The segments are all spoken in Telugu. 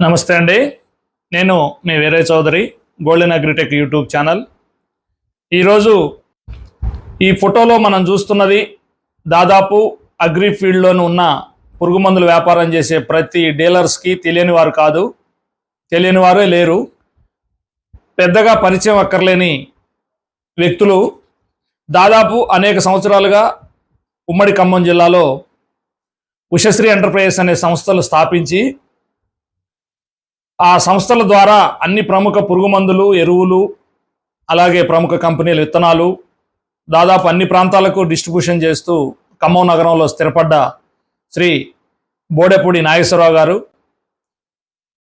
నమస్తే అండి. నేను మీ Veeraiah Chowdary golden agritech YouTube channel. ఈరోజు ఈ ఫోటోలో మనం చూస్తున్నది దాదాపు అగ్రి ఫీల్డ్లోని ఉన్న పురుగుమందులు వ్యాపారం చేసే ప్రతి డీలర్స్కి తెలియని వారు కాదు తెలియని వారే లేరు. పెద్దగా పరిచయం అక్కర్లేని వ్యక్తులు దాదాపు అనేక సంవత్సరాలుగా ఉమ్మడి ఖమ్మం జిల్లాలో ఉషశ్రీ ఎంటర్ప్రైజెస్ అనే సంస్థలు స్థాపించి ఆ సంస్థల ద్వారా అన్ని ప్రముఖ పురుగు మందులు ఎరువులు అలాగే ప్రముఖ కంపెనీల విత్తనాలు దాదాపు అన్ని ప్రాంతాలకు డిస్ట్రిబ్యూషన్ చేస్తూ ఖమ్మం నగరంలో స్థిరపడ్డ శ్రీ బోడెపూడి నాగేశ్వరరావు గారు.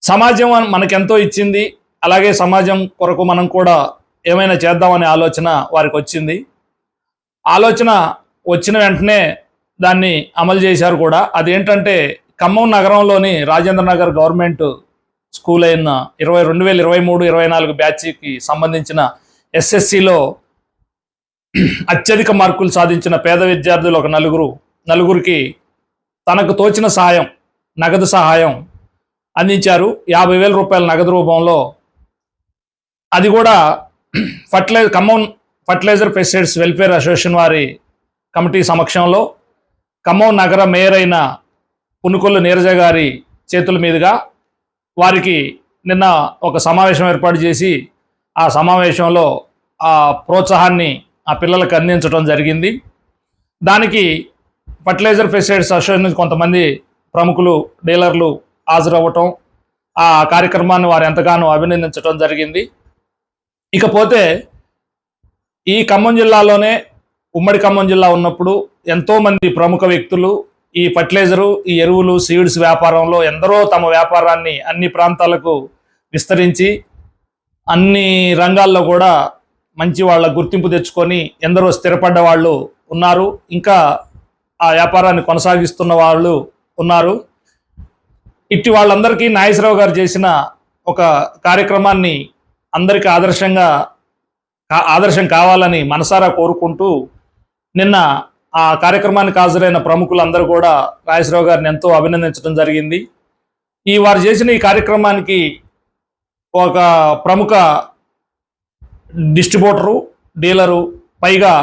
సమాజం మనకెంతో ఇచ్చింది. అలాగే సమాజం కొరకు మనం కూడా ఏమైనా చేద్దామనే ఆలోచన వారికి వచ్చింది. ఆలోచన వచ్చిన వెంటనే దాన్ని అమలు చేశారు కూడా. అదేంటంటే ఖమ్మం నగరంలోని రాజేంద్ర నగర్ గవర్నమెంట్ స్కూల్ అయిన ఇరవై రెండు వేల ఇరవై మూడు ఇరవై నాలుగు బ్యాచ్కి సంబంధించిన ఎస్ఎస్సిలో అత్యధిక మార్కులు సాధించిన పేద విద్యార్థులు ఒక నలుగురు. నలుగురికి తనకు తోచిన సహాయం నగదు సహాయం అందించారు. యాభై వేల రూపాయల నగదు రూపంలో అది కూడా fertilizer Khammam fertilizer pesticides welfare association వారి కమిటీ సమక్షంలో ఖమ్మం నగర మేయర్ అయిన పునుకొల్లు నీరజ గారి చేతుల మీదుగా వారికి నిన్న ఒక సమావేశం ఏర్పాటు చేసి ఆ సమావేశంలో ఆ ప్రోత్సాహాన్ని ఆ పిల్లలకు అందించడం జరిగింది. దానికి ఫర్టిలైజర్ పెస్టిసైడ్స్ అసోసియేషన్ కొంతమంది ప్రముఖులు డీలర్లు హాజరవ్వటం ఆ కార్యక్రమాన్ని వారు ఎంతగానో అభినందించడం జరిగింది. ఇకపోతే ఈ ఖమ్మం జిల్లాలోనే ఉమ్మడి ఖమ్మం జిల్లా ఉన్నప్పుడు ఎంతోమంది ప్రముఖ వ్యక్తులు ఈ ఫర్టిలైజరు ఈ ఎరువులు సీడ్స్ వ్యాపారంలో ఎందరో తమ వ్యాపారాన్ని అన్ని ప్రాంతాలకు విస్తరించి అన్ని రంగాల్లో కూడా మంచి వాళ్ళ గుర్తింపు తెచ్చుకొని ఎందరో స్థిరపడ్డ వాళ్ళు ఉన్నారు. ఇంకా ఆ వ్యాపారాన్ని కొనసాగిస్తున్న వాళ్ళు ఉన్నారు. ఇట్టి వాళ్ళందరికీ నాగేశ్వరరావు గారు చేసిన ఒక కార్యక్రమాన్ని అందరికీ ఆదర్శంగా ఆదర్శం కావాలని మనసారా కోరుకుంటూ నిన్న ఆ కార్యక్రమానికి హాజరైన ప్రముఖులందరూ కూడా రాజశ్రావు గారిని ఎంతో అభినందించడం జరిగింది. ఈ వారు చేసిన ఈ కార్యక్రమానికి ఒక ప్రముఖ డిస్ట్రిబ్యూటరు డీలరు పైగా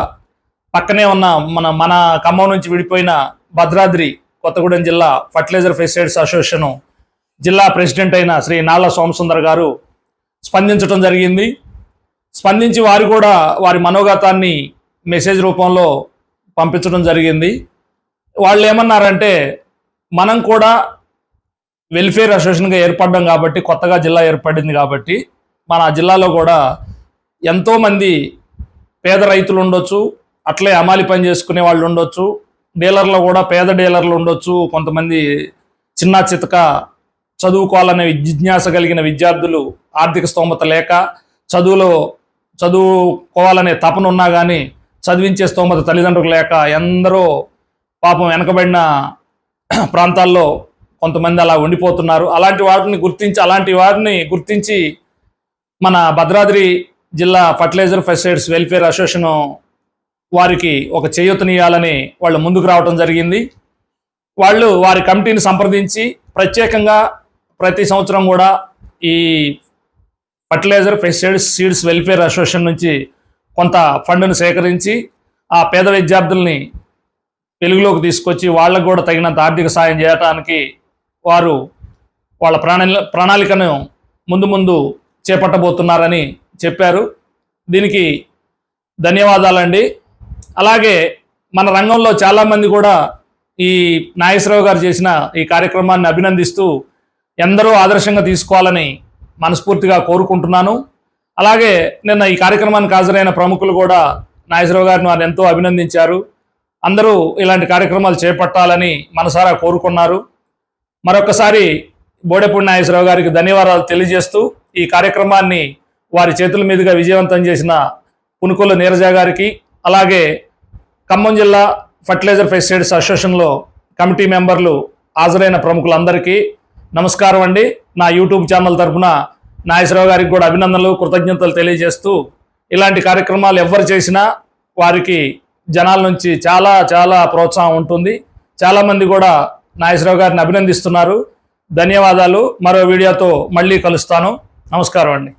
పక్కనే ఉన్న మన మన ఖమ్మం నుంచి విడిపోయిన భద్రాద్రి కొత్తగూడెం జిల్లా ఫర్టిలైజర్ పెస్టిసైడ్స్ అసోసియేషన్ జిల్లా ప్రెసిడెంట్ అయిన శ్రీ నాళ్ళ సోమసుందర్ గారు స్పందించడం జరిగింది. స్పందించి వారు కూడా వారి మనోగతాన్ని మెసేజ్ రూపంలో పంపించడం జరిగింది. వాళ్ళు ఏమన్నారంటే మనం కూడా వెల్ఫేర్ అసోసియేషన్గా ఏర్పడ్డాం కాబట్టి కొత్తగా జిల్లా ఏర్పడింది కాబట్టి మన జిల్లాలో కూడా ఎంతోమంది పేద రైతులు ఉండొచ్చు అట్లే అమాలి పని చేసుకునే వాళ్ళు ఉండొచ్చు డీలర్లో కూడా పేద డీలర్లు ఉండొచ్చు కొంతమంది చిన్న చితక చదువుకోవాలనే జిజ్ఞాస కలిగిన విద్యార్థులు ఆర్థిక స్తోమత లేక చదువులో చదువుకోవాలనే తపన ఉన్నా కానీ చదివించే స్తోమత తల్లిదండ్రులు లేక ఎందరో పాపం వెనకబడిన ప్రాంతాల్లో కొంతమంది అలా ఉండిపోతున్నారు. అలాంటి వాటిని గుర్తించి అలాంటి వారిని గుర్తించి మన భద్రాద్రి జిల్లా ఫర్టిలైజర్ ఫెస్టైడ్స్ వెల్ఫేర్ అసోసియేషన్ వారికి ఒక చేయూతనియాలని వాళ్ళు ముందుకు రావడం జరిగింది. వాళ్ళు వారి కమిటీని సంప్రదించి ప్రత్యేకంగా ప్రతి సంవత్సరం కూడా ఈ fertilizer pesticides seeds welfare association నుంచి కొంత ఫండ్ను సేకరించి ఆ పేద విద్యార్థుల్ని వెలుగులోకి తీసుకొచ్చి వాళ్ళకు కూడా తగినంత ఆర్థిక సాయం చేయడానికి వారు వాళ్ళ ప్రణాళి ప్రణాళికను ముందు ముందు చేపట్టబోతున్నారని చెప్పారు. దీనికి ధన్యవాదాలండి. అలాగే మన రంగంలో చాలామంది కూడా ఈ నాగేశ్వరరావు గారు చేసిన ఈ కార్యక్రమాన్ని అభినందిస్తూ ఎందరో ఆదర్శంగా తీసుకోవాలని మనస్ఫూర్తిగా కోరుకుంటున్నాను. అలాగే నిన్న ఈ కార్యక్రమానికి హాజరైన ప్రముఖులు కూడా నాగేశ్వరరావు గారిని వారిని ఎంతో అభినందించారు. అందరూ ఇలాంటి కార్యక్రమాలు చేపట్టాలని మనసారా కోరుకున్నారు. మరొకసారి బోడెపూడి నాగేశ్వరరావు గారికి ధన్యవాదాలు తెలియజేస్తూ ఈ కార్యక్రమాన్ని వారి చేతుల మీదుగా విజయవంతం చేసిన పునుకొల్లు నీరజ గారికి అలాగే ఖమ్మం జిల్లా ఫర్టిలైజర్ పెస్టిసైడ్స్ అసోసియేషన్లో కమిటీ మెంబర్లు హాజరైన ప్రముఖులందరికీ నమస్కారం అండి. నా యూట్యూబ్ ఛానల్ తరఫున నాగేశ్వరరావు గారికి కూడా అభినందనలు కృతజ్ఞతలు తెలియజేస్తూ ఇలాంటి కార్యక్రమాలు ఎవరు చేసినా వారికి జనాల నుంచి చాలా చాలా ప్రోత్సాహం ఉంటుంది. చాలామంది కూడా నాగేశ్వరరావు గారిని అభినందిస్తున్నారు. ధన్యవాదాలు. మరో వీడియోతో మళ్ళీ కలుస్తాను. నమస్కారం అండి.